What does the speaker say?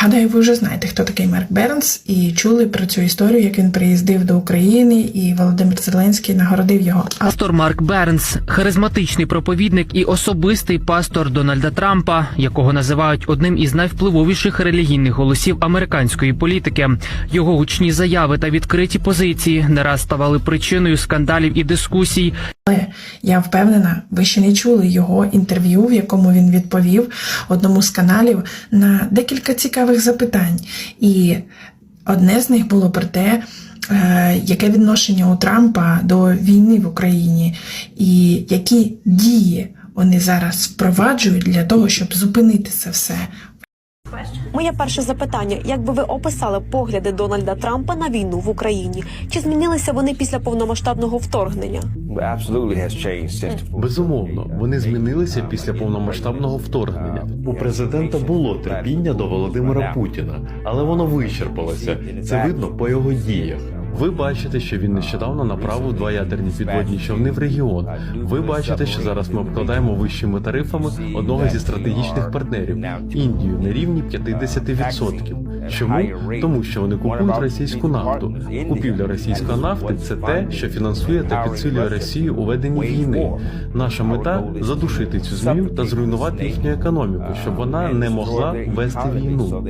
Гадаю, ви вже знаєте, хто такий Марк Бернс, і чули про цю історію, як він приїздив до України, і Володимир Зеленський нагородив його. Пастор Марк Бернс, харизматичний проповідник і особистий пастор Дональда Трампа, якого називають одним із найвпливовіших релігійних голосів американської політики. Його гучні заяви та відкриті позиції не раз ставали причиною скандалів і дискусій. Але я впевнена, ви ще не чули його інтерв'ю, в якому він відповів одному з каналів на декілька цікавих запитань. І одне з них було про те, е, яке відношення у Трампа до війни в Україні, і які дії вони зараз впроваджують для того, щоб зупинити це все. Моє перше запитання: як би ви описали погляди Дональда Трампа на війну в Україні? Чи змінилися вони після повномасштабного вторгнення? Безумовно, вони змінилися після повномасштабного вторгнення. У президента було терпіння до Володимира Путіна, але воно вичерпалося. Це видно по його діях. Ви бачите, що він нещодавно направив два ядерні підводні човни в регіон. Ви бачите, що зараз ми обкладаємо вищими тарифами одного зі стратегічних партнерів Індію на рівні 50%. Чому? Тому що вони купують російську нафту. Купівля російської нафти це те, що фінансує та підсилює Росію у веденні війни. Наша мета задушити цю змію та зруйнувати їхню економіку, щоб вона не могла вести війну.